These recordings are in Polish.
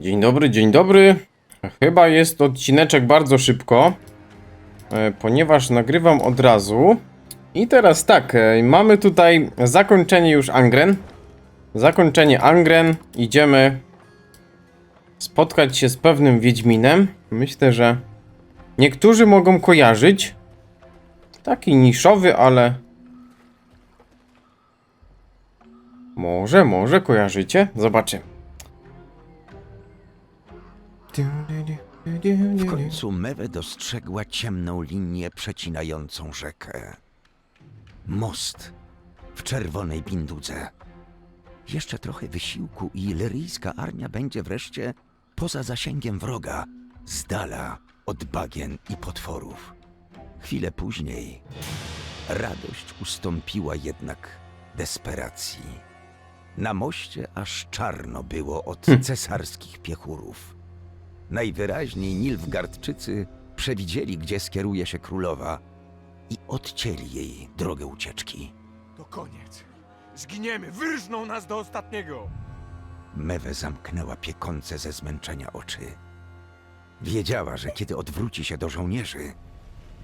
Dzień dobry, dzień dobry. Chyba jest odcineczek bardzo szybko, e, ponieważ nagrywam od razu. I teraz tak, e, mamy tutaj zakończenie już Angren. Zakończenie Angren. Idziemy spotkać się z pewnym Wiedźminem. Myślę, że niektórzy mogą kojarzyć. Taki niszowy, ale... Może, może kojarzycie? Zobaczymy. W końcu Mewe dostrzegła ciemną linię przecinającą rzekę. Most w czerwonej bindudze. Jeszcze trochę wysiłku i lyryjska armia będzie wreszcie poza zasięgiem wroga, z dala od bagien i potworów. Chwilę później radość ustąpiła jednak desperacji. Na moście aż czarno było od cesarskich piechurów. Najwyraźniej Nilfgardczycy przewidzieli, gdzie skieruje się królowa i odcięli jej drogę ucieczki. To koniec. Zginiemy, wyrżną nas do ostatniego. Mewe zamknęła piekące ze zmęczenia oczy. Wiedziała, że kiedy odwróci się do żołnierzy,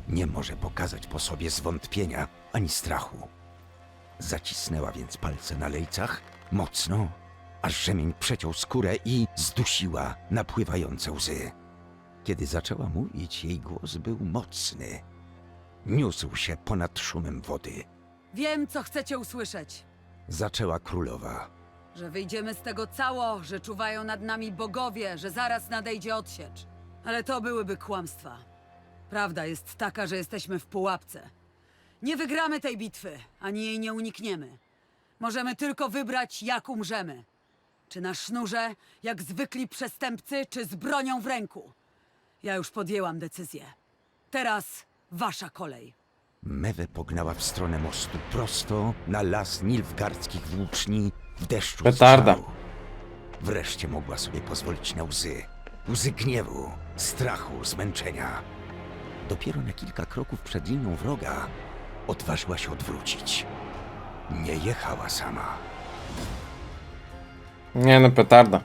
nie może pokazać po sobie zwątpienia ani strachu. Zacisnęła więc palce na lejcach mocno, aż rzemień przeciął skórę i zdusiła napływające łzy. Kiedy zaczęła mówić, jej głos był mocny. Niósł się ponad szumem wody. Wiem, co chcecie usłyszeć. Zaczęła królowa. Że wyjdziemy z tego cało, że czuwają nad nami bogowie, że zaraz nadejdzie odsiecz. Ale to byłyby kłamstwa. Prawda jest taka, że jesteśmy w pułapce. Nie wygramy tej bitwy, ani jej nie unikniemy. Możemy tylko wybrać, jak umrzemy. Czy na sznurze, jak zwykli przestępcy, czy z bronią w ręku. Ja już podjęłam decyzję. Teraz wasza kolej. Mewe pognała w stronę mostu prosto na las nilfgardzkich włóczni w deszczu Petarda. Wreszcie mogła sobie pozwolić na łzy. Łzy gniewu, strachu, zmęczenia. Dopiero na kilka kroków przed linią wroga odważyła się odwrócić. Nie jechała sama. Nie no, petarda.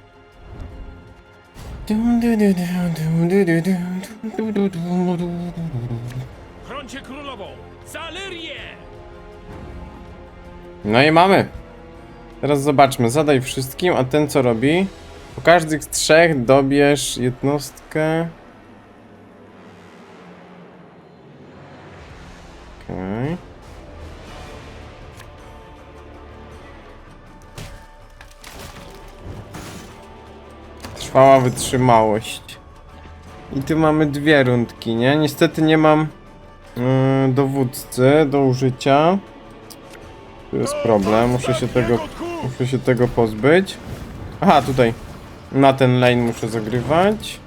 Chroncie królową! Zalyrię! No i mamy. Teraz zobaczmy, zadaj wszystkim, a ten co robi? Po każdych z trzech dobierz jednostkę. Trwała wytrzymałość. I tu mamy dwie rundki, nie? Niestety nie mam yy, dowódcy do użycia. Tu jest problem, muszę się tego, muszę się tego pozbyć. Aha, tutaj. Na ten lane muszę zagrywać.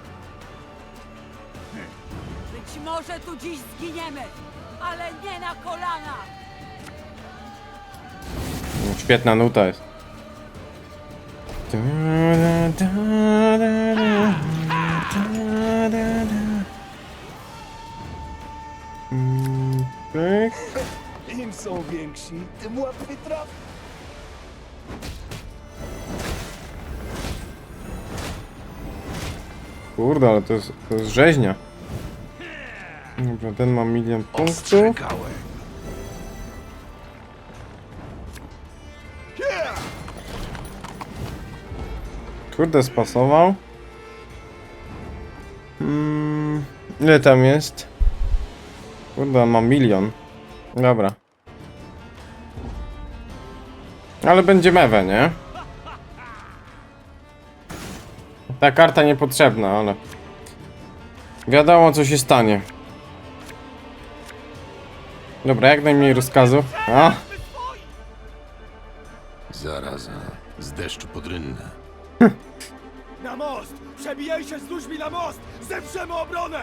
Być może tu dziś zginiemy, ale nie na kolanach! Świetna nuta jest. Im są więksi, tym łatwiej trafić. Kurde, ale to jest, to jest rzeźnia. Dobra, ten ma milion punktów. Kurde, spasował. Mm, ile tam jest? Kurde, on ma milion. Dobra. Ale będzie mewe, nie? Ta karta niepotrzebna, ale... Wiadomo, co się stanie. Dobra, jak najmniej rozkazów. A, Zaraza. Z deszczu pod rynnę. Na most! Przebijaj się z ludźmi na most! Zeprzemy obronę!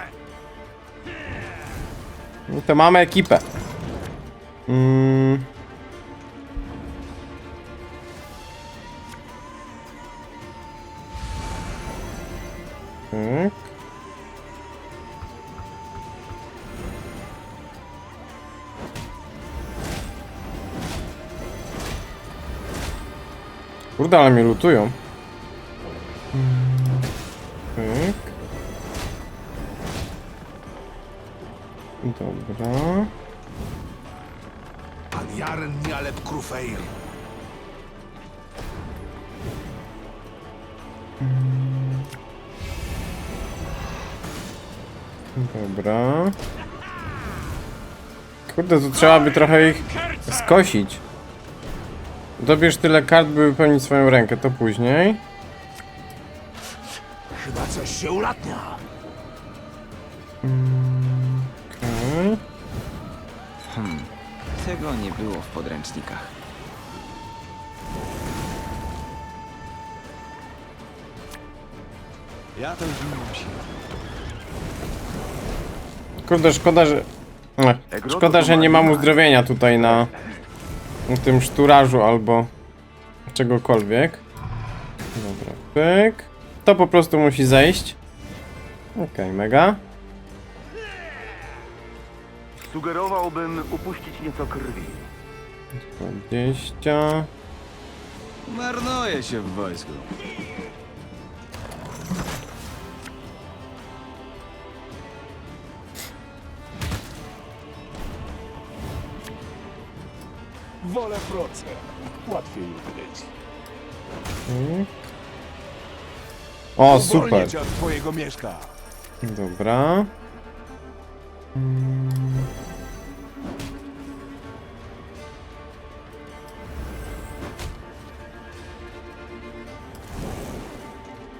no to mamy ekipę. Mm. Tak. Kurde, ale mnie lutują. Kurde, to trzeba by trochę ich skosić. Dobierz tyle kart, by wypełnić swoją rękę, to później. Chyba coś się ulatnia. Okej. Tego nie było w podręcznikach. Ja to zimno się. Kurde, szkoda, że... Ech, Szkoda, że nie mam uzdrowienia tutaj na... na tym szturażu albo... czegokolwiek. Dobra, pyk. To po prostu musi zejść. Okej, mega. Sugerowałbym upuścić nieco krwi. 20. Marnuje się w wojsku. Wolę proce. Łatwiej. Pyk. O, super. Uwolnię cię od twojego mieszka. Dobra.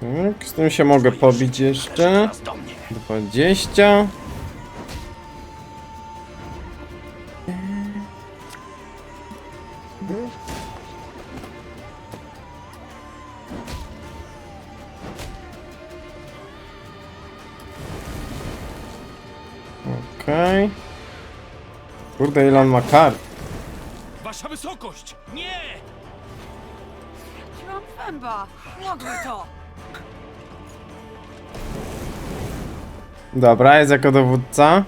Tak, z tym się mogę pobić jeszcze. 20. Kurde, ile on ma kart. Wasza wysokość! Nie! Mam pęba! Mogły to! Dobra, jest jako dowódca.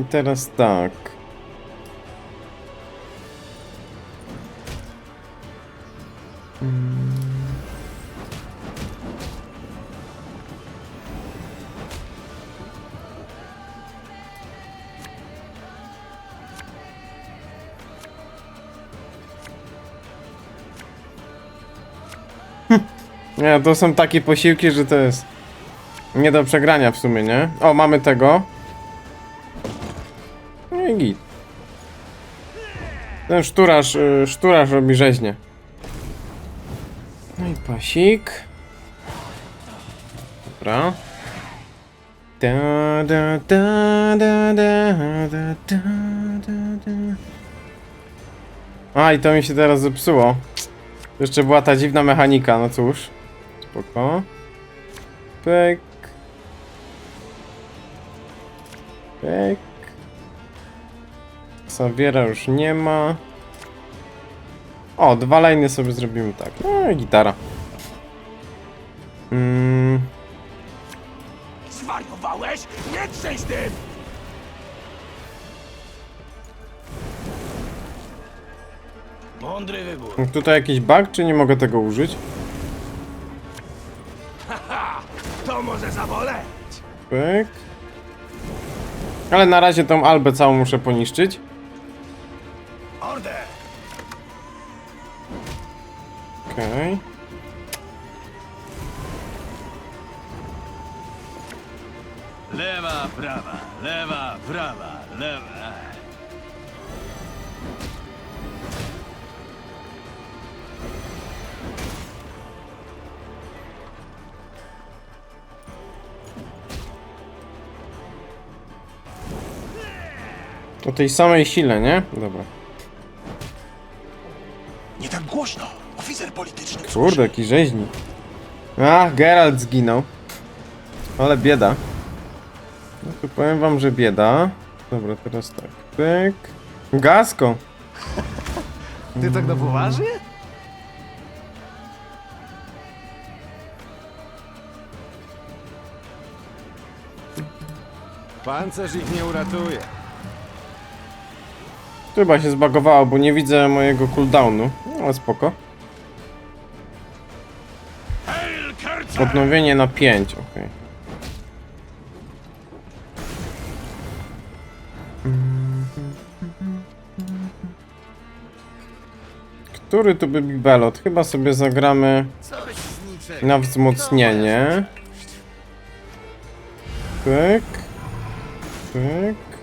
I teraz tak. Nie, to są takie posiłki, że to jest nie do przegrania w sumie, nie? O, mamy tego. No i git. Ten szturarz, y, szturarz robi rzeźnie. No i pasik. Dobra. Da, da, da, da, da, da, da, da, da. A, i to mi się teraz zepsuło. Jeszcze była ta dziwna mechanika, no cóż. Spoko. Pyk. Pyk. Sawiera już nie ma. O, dwa lejny sobie zrobimy tak. No i gitara. Mm, Zwariowałeś? Nie trzęś tym! Mądry wybór. tutaj jakiś bug, czy nie mogę tego użyć? To może zaboleć. Pyk. Ale na razie tą albę całą muszę poniszczyć. Order! Okej. Lewa, prawa, lewa, prawa, lewa. O tej samej sile, nie? Dobra. Nie tak głośno. Oficer polityczny. Kurde, jaki rzeźnik. A, Geralt zginął. Ale bieda. No to powiem wam, że bieda. Dobra, teraz tak. Pyk. Gasko. Ty tak na poważnie? Pancerz ich nie uratuje. Chyba się zbagowało, bo nie widzę mojego cooldownu. No, ale spoko. Odnowienie na 5, okej. Który tu by bibelot? Chyba sobie zagramy na wzmocnienie. Pyk. Pyk.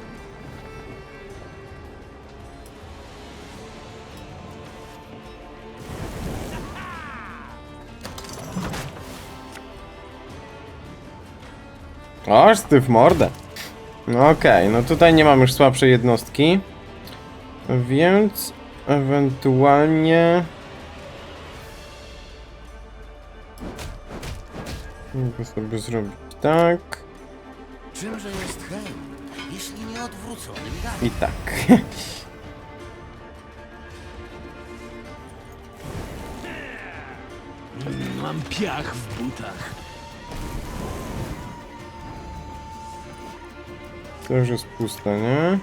Oż ty w mordę. No okej, no tutaj nie mam już słabszej jednostki. Więc ewentualnie... Mogę sobie zrobić tak Czymże jest Helm, jeśli nie odwróconym i tak. Mam piach w butach. To już jest puste, nie?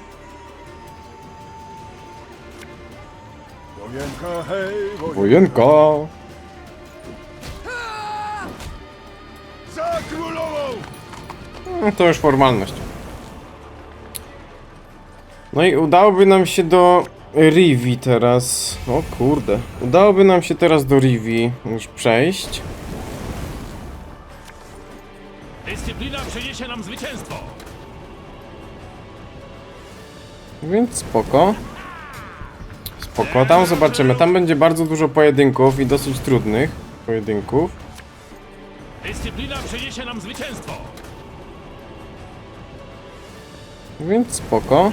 Wojenka, hej, wojenka! Wojenka! Za królową! No to już formalność. No i udałoby nam się do Rivi teraz. O kurde. Udałoby nam się teraz do Rivi już przejść. Dyscyplina przyniesie nam zwycięstwo. Więc spoko. Spoko, tam zobaczymy. Tam będzie bardzo dużo pojedynków i dosyć trudnych pojedynków. Dyscyplina przyniesie nam zwycięstwo. Więc spoko.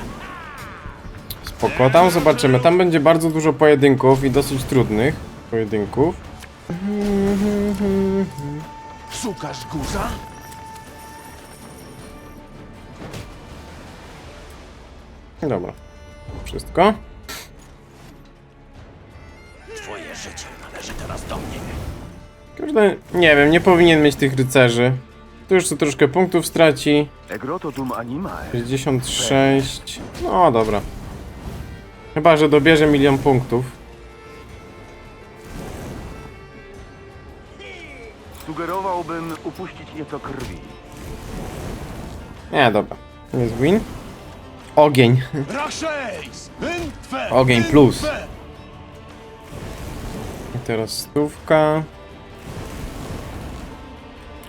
Spoko, tam zobaczymy. Tam będzie bardzo dużo pojedynków i dosyć trudnych pojedynków. Szukasz górza? Dobra. Wszystko. Twoje życie należy teraz do mnie. Kurde, nie wiem, nie powinien mieć tych rycerzy. Tu już tu troszkę punktów straci. Egroto dum animae. 66. No dobra. Chyba, że dobierze milion punktów. Sugerowałbym upuścić nieco krwi. Nie, dobra. Jest win. Ogień. Ogień plus. I teraz stówka.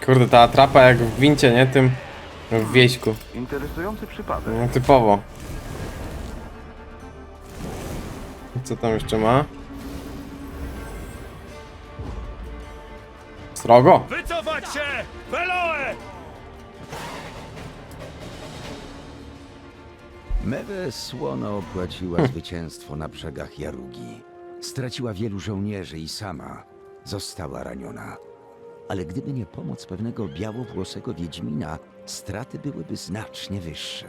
Kurde, ta atrapa jak w wincie, nie? Tym w wieśku. Interesujący przypadek. No, typowo. I Co tam jeszcze ma? Srogo. Wycofać się! Veloe! Mewe słono opłaciła zwycięstwo na brzegach Jarugi. Straciła wielu żołnierzy i sama została raniona. Ale gdyby nie pomoc pewnego białowłosego wiedźmina, straty byłyby znacznie wyższe.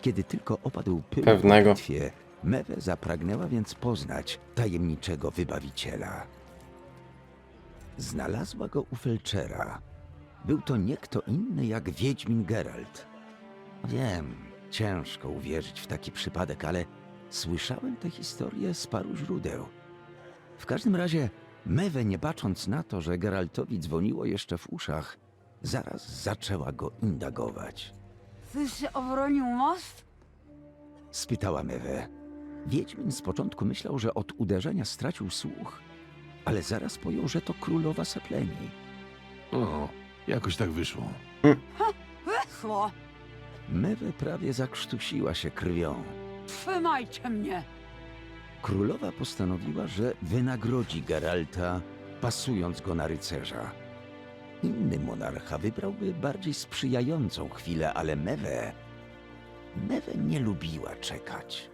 Kiedy tylko opadł pył Pewnego. w bitwie, Mewe zapragnęła więc poznać tajemniczego wybawiciela. Znalazła go u Felczera. Był to nie kto inny jak Wiedźmin Geralt. Wiem, ciężko uwierzyć w taki przypadek, ale słyszałem tę historię z paru źródeł. W każdym razie, Mewe, nie bacząc na to, że Geraltowi dzwoniło jeszcze w uszach, zaraz zaczęła go indagować. Tyś się obronił most? Spytała Mewe. Wiedźmin z początku myślał, że od uderzenia stracił słuch, ale zaraz pojął, że to królowa Sepleni. O, jakoś tak wyszło. Wyszło! Mewe prawie zakrztusiła się krwią. Trzymajcie mnie! Królowa postanowiła, że wynagrodzi Geralta, pasując go na rycerza. Inny monarcha wybrałby bardziej sprzyjającą chwilę, ale Mewe... Mewe nie lubiła czekać.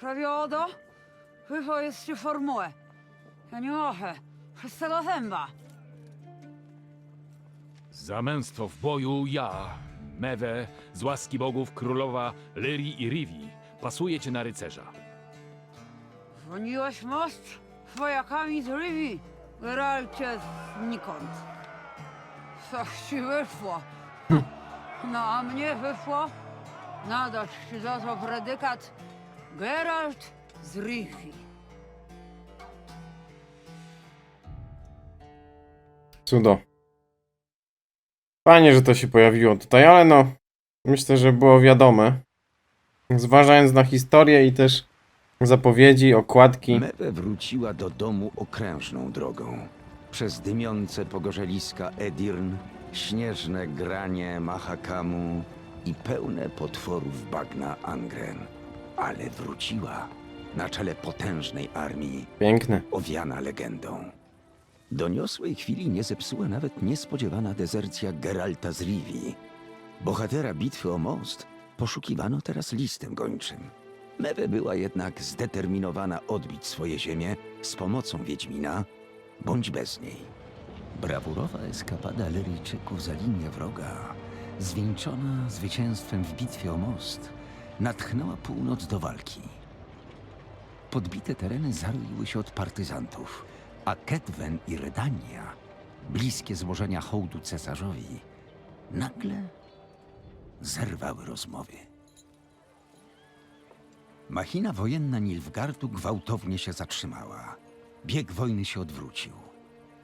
Prawiodo? Wyszło jest ci formułę. Ja nie mogę. Przez tego zęba. Za męstwo w boju ja, Mewe, z łaski bogów królowa Lyri i Rivi, pasuję cię na rycerza. Dzwoniłeś most z wojakami z Rivi. Geralcie znikąd. Coś ci wyszło. No a mnie wyszło nadać ci za to predykat Geralt z Rivi. Cudo. Fajnie, że to się pojawiło tutaj, ale no, myślę, że było wiadome. Zważając na historię i też zapowiedzi, okładki. Mewe wróciła do domu okrężną drogą. Przez dymiące pogorzeliska Edirn, śnieżne granie Mahakamu i pełne potworów bagna Angren. Ale wróciła na czele potężnej armii, Piękne. owiana legendą. Doniosłej chwili nie zepsuła nawet niespodziewana dezercja Geralta z Rivii. Bohatera bitwy o most poszukiwano teraz listem gończym. Mewe była jednak zdeterminowana odbić swoje ziemię z pomocą Wiedźmina, bądź bez niej. Brawurowa eskapada Leryjczyków za linię wroga, zwieńczona zwycięstwem w bitwie o most, natchnęła północ do walki. Podbite tereny zaroiły się od partyzantów, a Ketwen i Redania, bliskie złożenia hołdu cesarzowi, nagle zerwały rozmowy. Machina wojenna Nilfgardu gwałtownie się zatrzymała. Bieg wojny się odwrócił.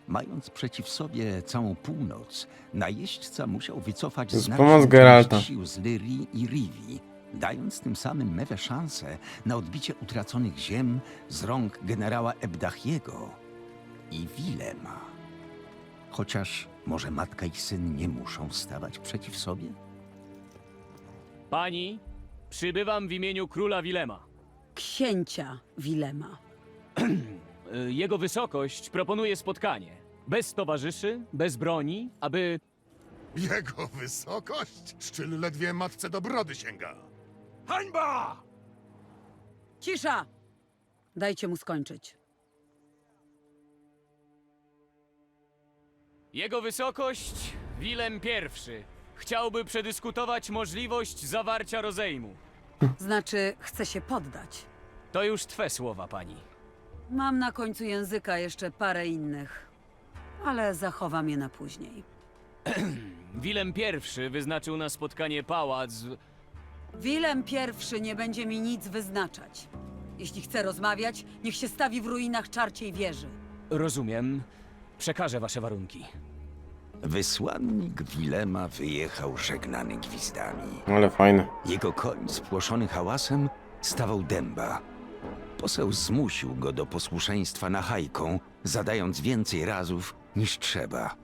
Mając przeciw sobie całą północ, najeźdźca musiał wycofać pomoc Geralta. część sił z Lyrii i Rivii, dając tym samym Mewe szansę na odbicie utraconych ziem z rąk generała Ebdachiego i Wilema. Chociaż może matka i syn nie muszą stawać przeciw sobie? Pani, przybywam w imieniu króla Wilema. Księcia Wilema. Y, Jego wysokość proponuje spotkanie. Bez towarzyszy, bez broni, aby Jego wysokość? Szczyl ledwie matce do brody sięga. Hańba! Cisza! Dajcie mu skończyć. Jego wysokość, Wilem I, chciałby przedyskutować możliwość zawarcia rozejmu. Znaczy, chce się poddać. To już twe słowa, pani. Mam na końcu języka jeszcze parę innych, ale zachowam je na później. Wilem I wyznaczył na spotkanie pałac. Wilem pierwszy nie będzie mi nic wyznaczać. Jeśli chce rozmawiać, niech się stawi w ruinach czarciej wieży. Rozumiem. Przekażę wasze warunki. Wysłannik Wilema wyjechał żegnany gwizdami. Ale fajne. Jego koń spłoszony hałasem stawał dęba. Poseł zmusił go do posłuszeństwa nachajką, zadając więcej razów niż trzeba.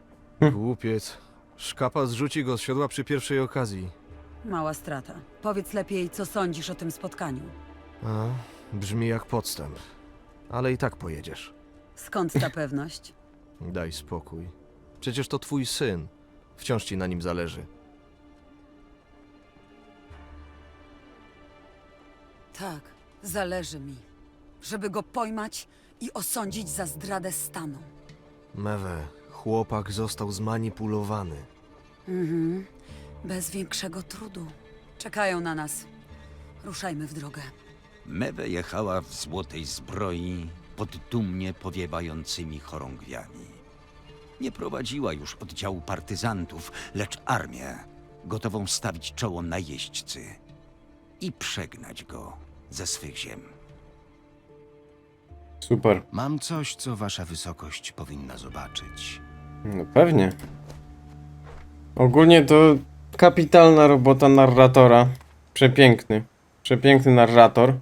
Głupiec. Szkapa zrzuci go z siodła przy pierwszej okazji. Mała strata. Powiedz lepiej, co sądzisz o tym spotkaniu. A, brzmi jak podstęp. Ale i tak pojedziesz. Skąd ta pewność? Daj spokój. Przecież to twój syn. Wciąż ci na nim zależy. Tak, zależy mi, żeby go pojmać i osądzić za zdradę stanu. Mewe, chłopak został zmanipulowany. Mhm. Bez większego trudu. Czekają na nas. Ruszajmy w drogę. Mewe jechała w złotej zbroi pod dumnie powiewającymi chorągwiami. Nie prowadziła już oddziału partyzantów, lecz armię, gotową stawić czoło najeźdźcy i przegnać go ze swych ziem. Super. Mam coś, co wasza wysokość powinna zobaczyć. No pewnie. Ogólnie to kapitalna robota narratora. Przepiękny. Przepiękny narrator.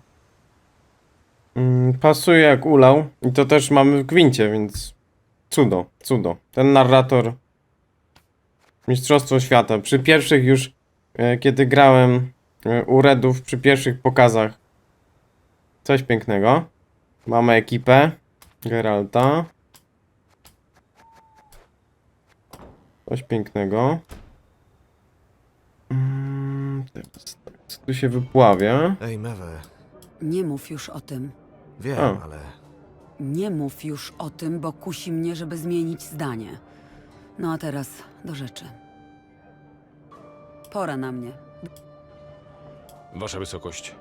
Mm, pasuje jak ulał. I to też mamy w gwincie, więc cudo, cudo. Ten narrator Mistrzostwo Świata. Przy pierwszych już, e, kiedy grałem e, u Redów, przy pierwszych pokazach. Coś pięknego. Mamy ekipę. Geralta. Coś pięknego. Mm, teraz tak, co tu się wypławia? Ej, Mewe, Nie mów już o tym. wiem, A. ale Nie mów już o tym, bo kusi mnie, żeby zmienić zdanie. No a teraz do rzeczy. Pora na mnie. Wasza wysokość,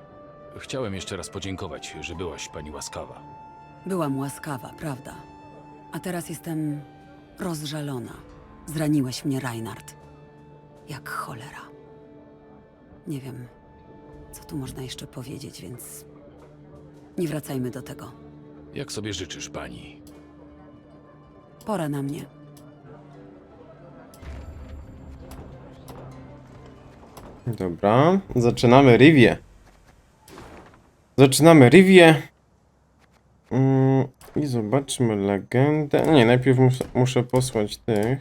chciałem jeszcze raz podziękować, że byłaś pani łaskawa. Byłam łaskawa, prawda? A teraz jestem rozżalona. Zraniłeś mnie, Reinhard. Jak cholera. Nie wiem, co tu można jeszcze powiedzieć, więc nie wracajmy do tego. Jak sobie życzysz, pani? Pora na mnie. Dobra, zaczynamy Rivię. Zaczynamy Rivię. Mm, I zobaczmy legendę. Nie, najpierw muszę, muszę posłać tych.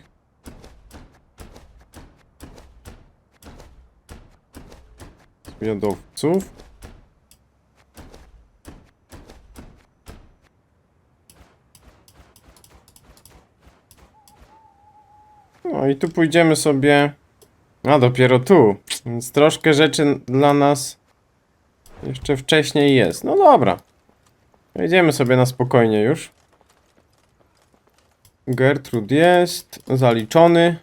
Zwiadowców. No i tu pójdziemy sobie. A dopiero tu. Więc troszkę rzeczy dla nas jeszcze wcześniej jest. No dobra. Jedziemy sobie na spokojnie już. Gertrud jest zaliczony.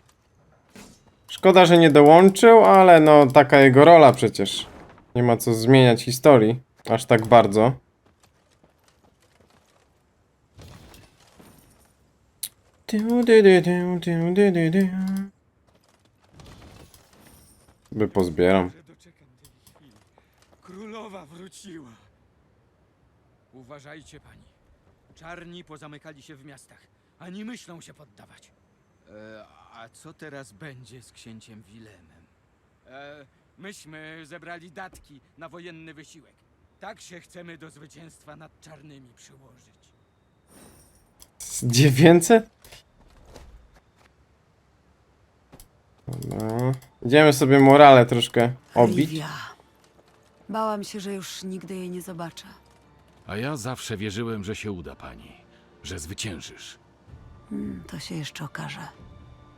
Szkoda, że nie dołączył, ale no taka jego rola przecież. Nie ma co zmieniać historii aż tak bardzo. By pozbieram. Królowa wróciła. Uważajcie, pani. Czarni pozamykali się w miastach, ani myślą się poddawać. E, a co teraz będzie z księciem Wilemem? E, myśmy zebrali datki na wojenny wysiłek. Tak się chcemy do zwycięstwa nad czarnymi przyłożyć. Z 900? Dobra. Idziemy sobie morale troszkę obić. Livia. Bałam się, że już nigdy jej nie zobaczę. A ja zawsze wierzyłem, że się uda pani, że zwyciężysz. Hmm, to się jeszcze okaże.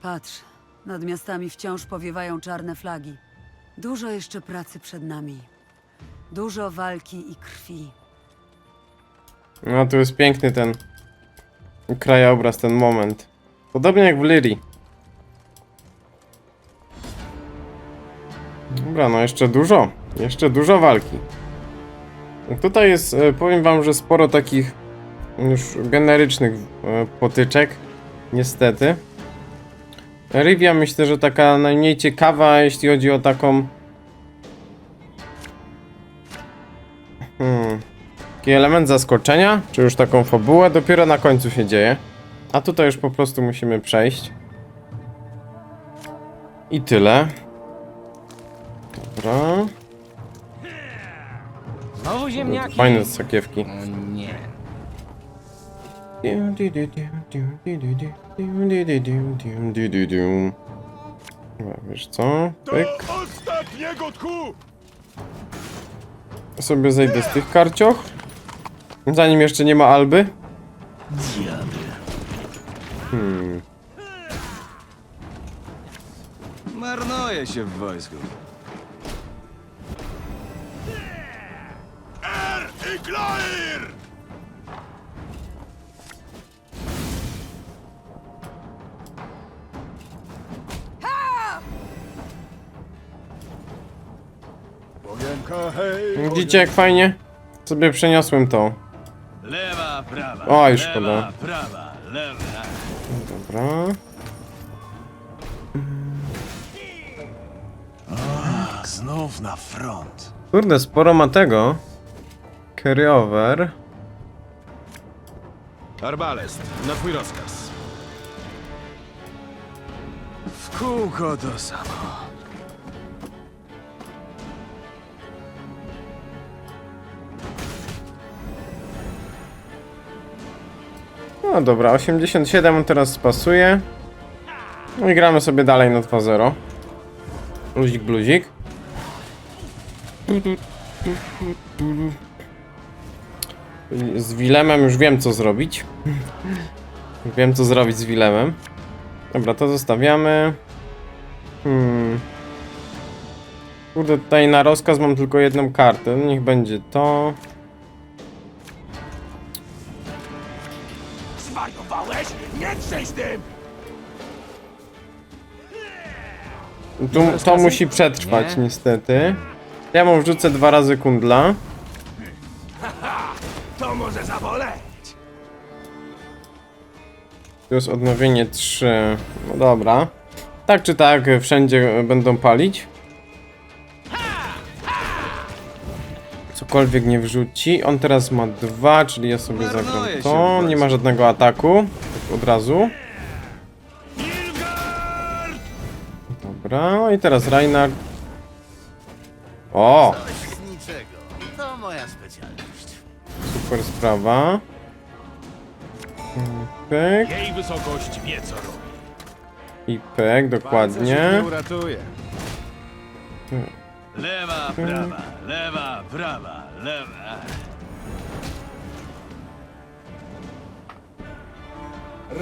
Patrz, nad miastami wciąż powiewają czarne flagi. Dużo jeszcze pracy przed nami. Dużo walki i krwi. No tu jest piękny ten krajobraz, ten moment. Podobnie jak w Lyrii. Dobra, no jeszcze dużo. Jeszcze dużo walki. Tutaj jest, e, powiem wam, że sporo takich już generycznych e, potyczek. Niestety. Rivia myślę, że taka najmniej ciekawa, jeśli chodzi o taką... Taki element zaskoczenia, czy już taką fabułę, dopiero na końcu się dzieje. A tutaj już po prostu musimy przejść. I tyle. Dobra. Znowu ziemniaki. Fajne sakiewki. O nie. Dobra, Wiesz co? Pyk. ostatniego tchu! Sobie zejdę z tych karcioch. Zanim jeszcze nie ma Alby. Hmm. Marnuje się w wojsku. Er i hej! Widzicie jak fajnie? Sobie przeniosłem to. Prawa. Oj, szkoda. prawa, lewa. Dobra. Znów na front. Kurde, sporo ma tego. Carryover. Arbalest, na twój rozkaz. W kółko to samo. No dobra, 87 on teraz pasuje. No i gramy sobie dalej na 2-0. Luzik, bluzik. Z Wilemem już wiem co zrobić. Wiem co zrobić z Wilemem. Dobra, to zostawiamy. Hmm. Kurde, tutaj na rozkaz mam tylko jedną kartę. Niech będzie to. Zwariowałeś? Nie trzęś tym! Tu, to musi przetrwać, niestety. Ja mu wrzucę dwa razy kundla. To może zaboleć! Tu jest odnowienie 3. No dobra. Tak czy tak, wszędzie będą palić. Cokolwiek nie wrzuci. On teraz ma dwa, czyli ja sobie zagram to. Nie ma żadnego ataku. Od razu. Dobra, i teraz Reinhardt. O, Z niczego. To moja specjalność. super sprawa. Pyk Jej wysokość wie co robi. i pyk, dokładnie. uratuje. Lewa, prawa, lewa, prawa, lewa.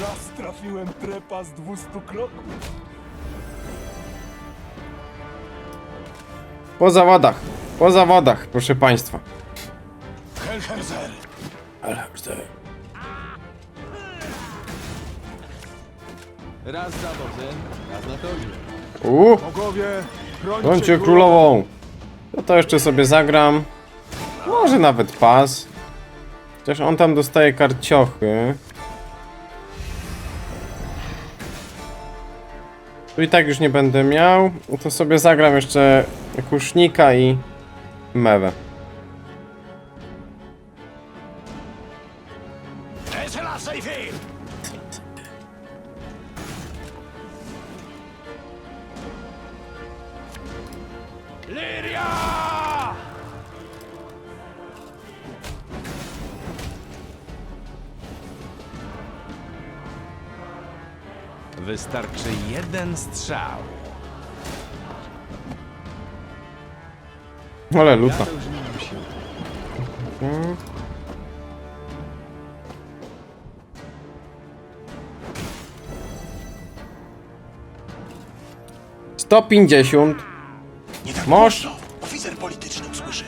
Raz trafiłem trepa z 200 kroków. Po zawodach, po zawodach, proszę państwa. Helherzer. Raz za wozem, raz na. Uuu, Bogowie, bądźcie królową. No to jeszcze sobie zagram. Może nawet pas. Chociaż on tam dostaje karciochy. Tu i tak już nie będę miał. To sobie zagram jeszcze kusznika i mewę. Wystarczy jeden strzał. Ale luta. Mhm. Sto pięćdziesiąt. Nie tak Moż. Oficer polityczny usłyszy.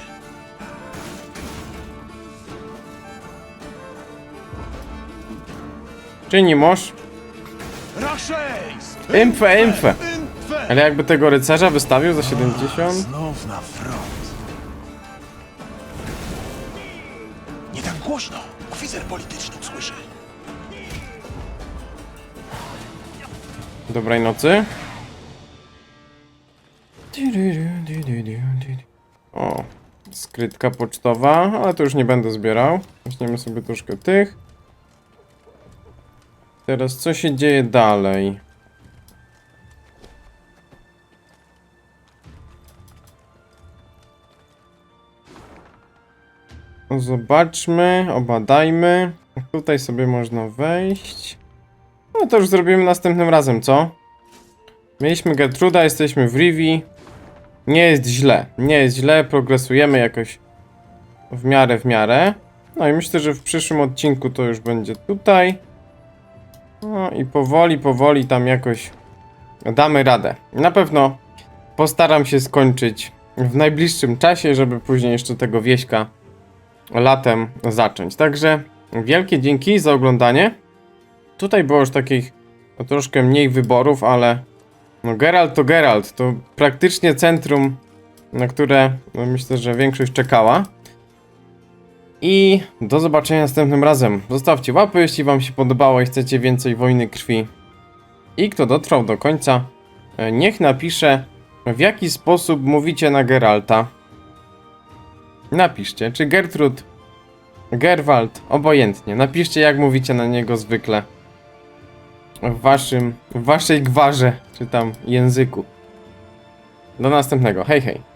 Czy nie moż? Infę, infę. Ale jakby tego rycerza wystawił za 70? Znów na front. Nie tak głośno. Oficer polityczny usłyszy. Dobrej nocy. O, skrytka pocztowa, ale to już nie będę zbierał. Weźmiemy sobie troszkę tych. Teraz co się dzieje dalej? Zobaczmy, obadajmy. Tutaj sobie można wejść. No to już zrobimy następnym razem, co? Mieliśmy Gertruda, jesteśmy w Rivi. Nie jest źle, nie jest źle, progresujemy jakoś w miarę, w miarę. No i myślę, że w przyszłym odcinku to już będzie tutaj. No i powoli, powoli tam jakoś damy radę. Na pewno postaram się skończyć w najbliższym czasie, żeby później jeszcze tego wieśka latem zacząć. Także wielkie dzięki za oglądanie. Tutaj było już takich no, troszkę mniej wyborów, ale no Geralt to Geralt, to praktycznie centrum, na które no, myślę, że większość czekała. I do zobaczenia następnym razem. Zostawcie łapy, jeśli wam się podobało i chcecie więcej wojny krwi. I kto dotrwał do końca, e, niech napisze, w jaki sposób mówicie na Geralta. Napiszcie, czy Gertrud, Gerwald, obojętnie. Napiszcie, jak mówicie na niego zwykle w waszym, w waszej gwarze, czy tam języku. Do następnego. Hej, hej.